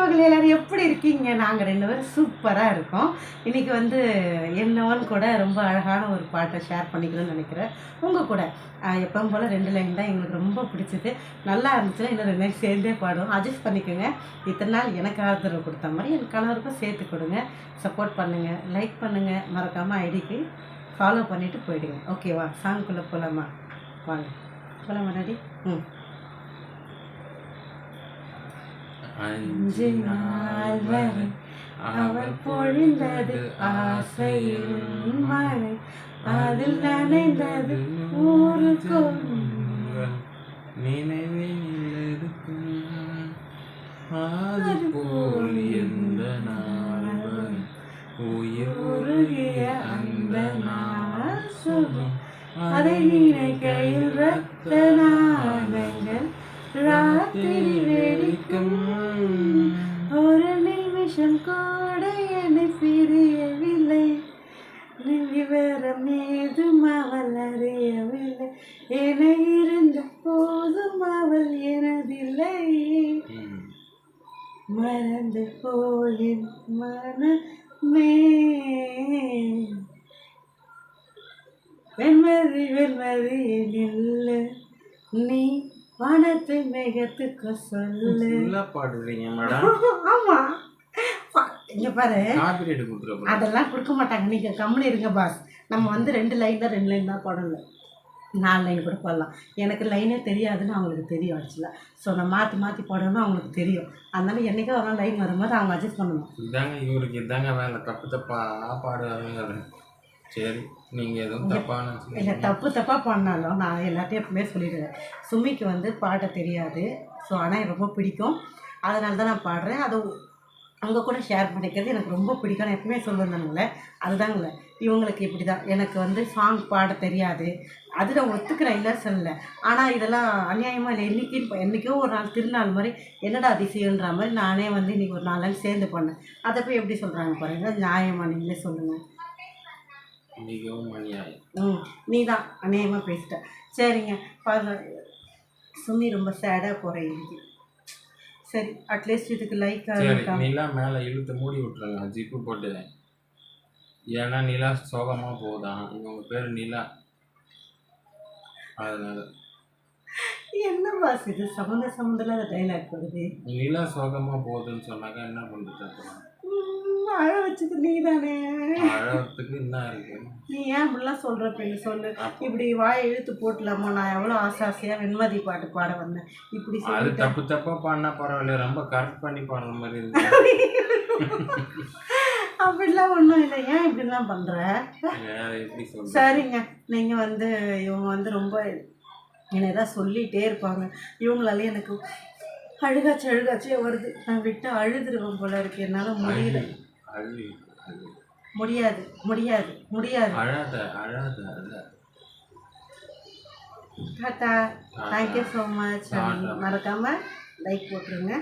உறவுகள் எல்லாரும் எப்படி இருக்கீங்க? நாங்கள் ரெண்டு பேரும் சூப்பராக இருக்கோம். இன்னைக்கு வந்து என்னவன் கூட ரொம்ப அழகான ஒரு பாட்டை ஷேர் பண்ணிக்கணும்னு நினைக்கிறேன். உங்கள் கூட. எப்பவும் போல் ரெண்டு லைன் தான் எங்களுக்கு ரொம்ப பிடிச்சது. நல்லா இருந்துச்சுன்னா இன்னும் ரெண்டு லைன் சேர்ந்தே பாடுவோம். அட்ஜஸ்ட் பண்ணிக்கோங்க. இத்தனை நாள் எனக்கு ஆதரவு கொடுத்த மாதிரி என் கணவருக்கும் சேர்த்து கொடுங்க. சப்போர்ட் பண்ணுங்கள் லைக் பண்ணுங்கள் மறக்காமல் ஐடிக்கு ஃபாலோ பண்ணிவிட்டு போயிடுங்க. ஓகேவா சாங்குக்குள்ளே போகலாமா வாங்க. போகலாமா டாடி? ம். அஞ்சு நாள் வரை அவள் பொழிந்தது ஆசையில் மழை அதில் நனைந்தது ஊரு நினைவில் இருக்கும். அது போல் எந்த நாள் உயிர் உருகிய அந்த நாள் சுகம் அதை நினைக்கையில் ரத்த நாளங்கள் ராத்திரி வெடிக்கும். ஒரு நிமிஷம் கூட என்னை பிரியவில்லை. விவரம் ஏதும் அவள் அறியவில்லை. என இருந்த போதும் அவள் எனதில்லை. மறந்து போயின் மனமே. வெண்மதி வெண்மதி நில்லு நீ வானத்தை மேகத்துக்கு சொல்லு. பாடுறீங்க மேடம். ஆமா. இங்க பாரு. அதெல்லாம் கொடுக்க மாட்டாங்க. நீங்க கம்முனு இருங்க பாஸ் நம்ம வந்து ரெண்டு லைன் தான் ரெண்டு லைன் தான் பாடல. நாலு லைன் கூட பாடலாம். எனக்கு லைனே தெரியாதுன்னு அவங்களுக்கு தெரியும் ஆக்சுவலாக ஸோ நான் மாற்றி மாற்றி பாடணும்னு அவங்களுக்கு தெரியும். அதனால என்னைக்கோ ஒரு லைன் வரும்போது அவங்க அட்ஜஸ்ட் பண்ணணும். இதாங்க இவருக்கு இதாங்க வேலை. தப்பு தப்பா பாடுவாங்க சரி நீங்க எதுவும் தப்பான இல்லை தப்பு தப்பாக பண்ணாலும் நான் எல்லாத்தையும் எப்பவுமே சொல்லிடுவேன். சுமிக்கு வந்து பாட தெரியாது. ஸோ ஆனால் எனக்கு ரொம்ப பிடிக்கும். அதனால தான் நான் பாடுறேன். அது அவங்க கூட ஷேர் பண்ணிக்கிறது எனக்கு ரொம்ப பிடிக்கும். நான் எப்பவுமே சொல்லுவேன்ல அதுதாங்கள இவங்களுக்கு இப்படி தான் எனக்கு வந்து சாங் பாட தெரியாது. அது நான் ஒத்துக்கிறேன் இல்லை சொல்லல ஆனால் இதெல்லாம் அநியாயமாக இல்லை. என்றைக்கு என்றைக்கோ ஒரு நாள் திருநாள் மாதிரி என்னடா அதிசயன்ற மாதிரி நானே வந்து இன்றைக்கி ஒரு நாள் சேர்ந்து பண்ணேன். அதை போய் எப்படி சொல்கிறாங்க பாருங்க? நியாயமா நீங்களே சொல்லுங்கள் மிகவும் அநியாயம் ம் நீ தான் அநேகமாக பேசிட்ட. சரிங்க. சுமி ரொம்ப சேடாக இன்னைக்கு. சரி அட்லீஸ்ட் இதுக்கு லைக் நிலா மேல இழுத்து மூடி விட்டுருங்க. ஜிப்பு போட்டு ஏன்னா நிலா சோகமா போகுதான் இவங்க பேர் நிலா. அதனால. என்ன பாஸ் இது சம்மந்த சம்மந்தில்லாத டைலாக் வருது. நிலா சோகமா போகுதுன்னு சொன்னாக்கா என்ன அழ வச்சது நீ தானே நீ ஏன் இப்படிலாம் சொல்கிற பெண்ணு? சொல்லு. இப்படி வாயை இழுத்து போட்டலாமா? நான் எவ்வளோ ஆசை ஆசையாக வெண்மதி பாட்டு பாட வந்தேன். இப்படி அது தப்பு தப்பா பாடினா பரவாயில்ல ரொம்ப கரெக்ட் பண்ணி பாடுற மாதிரி இருக்கு. அப்படிலாம் ஒன்றும் இல்லை. ஏன் இப்படிலாம் சொல்றது? சரிங்க. நீங்கள் வந்து இவங்க வந்து ரொம்ப என்னை தான் சொல்லிகிட்டே இருப்பாங்க. இவங்களால எனக்கு அழுகாச்சு அழுகாச்சே வருது. நான் விட்டு அழுதுருவேன் போல இருக்கு. என்னால் முடியல. அழு முடியாது முடியாது முடியாது. அழாத அழாத tata thank you so much. மறக்காமல் லைக் போட்டுருங்க.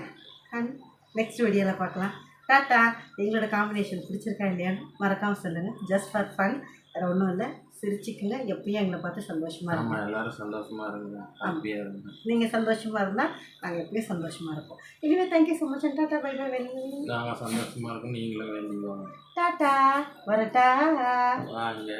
அண்ட் நெக்ஸ்ட் வீடியோவில் பார்க்கலாம். டாட்டா எங்களோட காம்பினேஷன் பிடிச்சிருக்கா இல்லையான்னு மறக்காமல் சொல்லுங்கள் ஜஸ்ட் ஃபார் ஃபன் வேறு ஒன்றும் இல்லை. சிரிச்சுக்குங்க. எப்பயும் எங்களை பார்த்து சந்தோஷமாக இருக்கும் எல்லாரும் சந்தோஷமா இருங்க. ஹாப்பியா இருங்க. நீங்கள் சந்தோஷமாக இருந்தால் நாங்கள் எப்பயும் சந்தோஷமாக இருப்போம். இனிமே thank you so much tata bye bye well நாங்க சந்தோஷமா இருக்கோம். நீங்களும் வேண்டிக்கோங்க. டாட்டா வரட்டா. வாங்க.